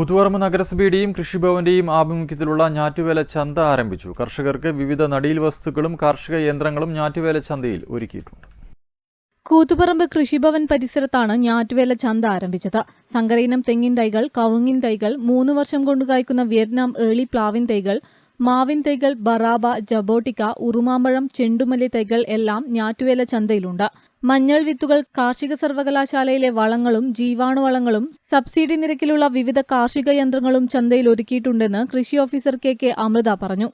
കൂത്തുപറമ്പ് നഗരസഭയുടെയും കൃഷിഭവന്റെയും ആഭിമുഖ്യത്തിലുള്ള ഞാറ്റുവേല ചന്ത ആരംഭിച്ചു. കർഷകർക്ക് വിവിധ നടീൽ വസ്തുക്കളും കാർഷിക യന്ത്രങ്ങളും ഞാറ്റുവേല ചന്തയിൽ ഒരുക്കിയിട്ടുണ്ട്. കൂത്തുപറമ്പ് കൃഷിഭവൻ പരിസരത്താണ് ഞാറ്റുവേല ചന്ത ആരംഭിച്ചത്. സങ്കരയിനം തെങ്ങിൻ തൈകൾ കവുങ്ങിൻ തൈകൾ മൂന്ന് വർഷം കൊണ്ട് കായ്ക്കുന്ന വിയറ്റ്നാം ഏളി പ്ലാവിൻ തൈകൾ മാവിൻ തൈകൾ ബറാബ ജബോട്ടിക്ക ഉറുമാമ്പഴം ചെണ്ടുമല്ലി തൈകൾ എല്ലാം ഞാറ്റുവേല ചന്തയിലുണ്ട്. മഞ്ഞൾ വിത്തുകൾ കാർഷിക സർവകലാശാലയിലെ വളങ്ങളും ജീവാണുവളങ്ങളും സബ്സിഡി നിരക്കിലുള്ള വിവിധ കാർഷിക യന്ത്രങ്ങളും ചന്തയിൽ ഒരുക്കിയിട്ടുണ്ടെന്ന് കൃഷി ഓഫീസർ കെ കെ അമൃത പറഞ്ഞു.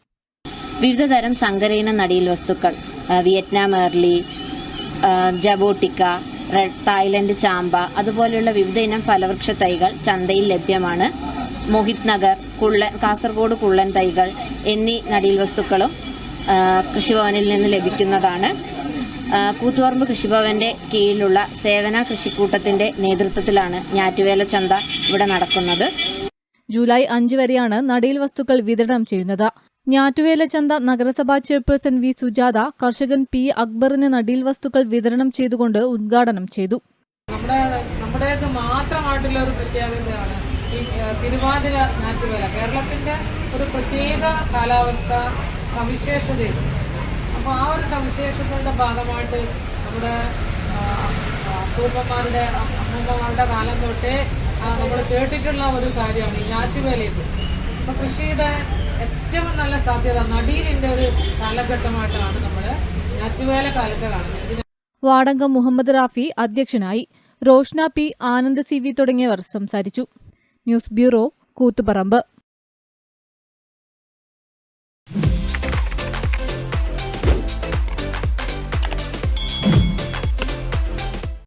വിവിധ തരം സങ്കരയിന നടീൽ വസ്തുക്കൾ വിയറ്റ്നാം എർലി ജബോട്ടിക്ക റെഡ് തായ്ലൻഡ് ചാമ്പ അതുപോലെയുള്ള വിവിധ ഇനം ഫലവൃക്ഷ തൈകൾ ചന്തയിൽ ലഭ്യമാണ്. മോഹിത് നഗർ കുള്ളൻ കാസർഗോഡ് കുള്ളൻ തൈകൾ എന്നീ നടിയിൽ വസ്തുക്കളും കൃഷിഭവനിൽ നിന്ന് ലഭിക്കുന്നതാണ്. കൂത്തുപറമ്പ് കൃഷിഭവന്റെ കീഴിലുള്ള സേവന കൃഷിക്കൂട്ടത്തിന്റെ നേതൃത്വത്തിലാണ് ഞാറ്റുവേല ചന്ത ഇവിടെ നടക്കുന്നത്. ജൂലൈ അഞ്ച് വരെയാണ് നടീൽ വസ്തുക്കൾ വിതരണം ചെയ്യുന്നത്. ഞാറ്റുവേല ചന്ത നഗരസഭാ ചെയർപേഴ്സൺ വി സുജാത കർഷകൻ പി അക്ബറിന് നടീൽ വസ്തുക്കൾ വിതരണം ചെയ്തുകൊണ്ട് ഉദ്ഘാടനം ചെയ്തു. നമ്മുടെ നമ്മുടേത് മാത്രമായിട്ടുള്ള ഒരു പ്രത്യേകതയാണ് ഈ തിരുവാതിര ഞാറ്റുവേല. കേരളത്തിന്റെ ഒരു പ്രത്യേക കാലാവസ്ഥ സവിശേഷതയുണ്ട് അപ്പോൾ ആ ഒരു സവിശേഷതയുടെ ഭാഗമായിട്ട് നമ്മുടെ അപ്പൂപ്പന്മാരുടെ അമ്മൂമ്മമാരുടെ കാലം തൊട്ടേ നമ്മൾ കേട്ടിട്ടുള്ള ഒരു കാര്യമാണ് ഈ ഞാറ്റുവേലയിൽ അപ്പോൾ കൃഷിയുടെ ഏറ്റവും നല്ല സാധ്യത നടീലിന്റെ ഒരു കാലഘട്ടമായിട്ടാണ് നമ്മൾ ആറ്റുവേല കാലത്തെ കാണുന്നത്. വാടങ്കം മുഹമ്മദ് റാഫി അധ്യക്ഷനായി Roshna P Anand C V തുടങ്ങിയവർ സംസാരിച്ചു. News bureau Koothuparamba.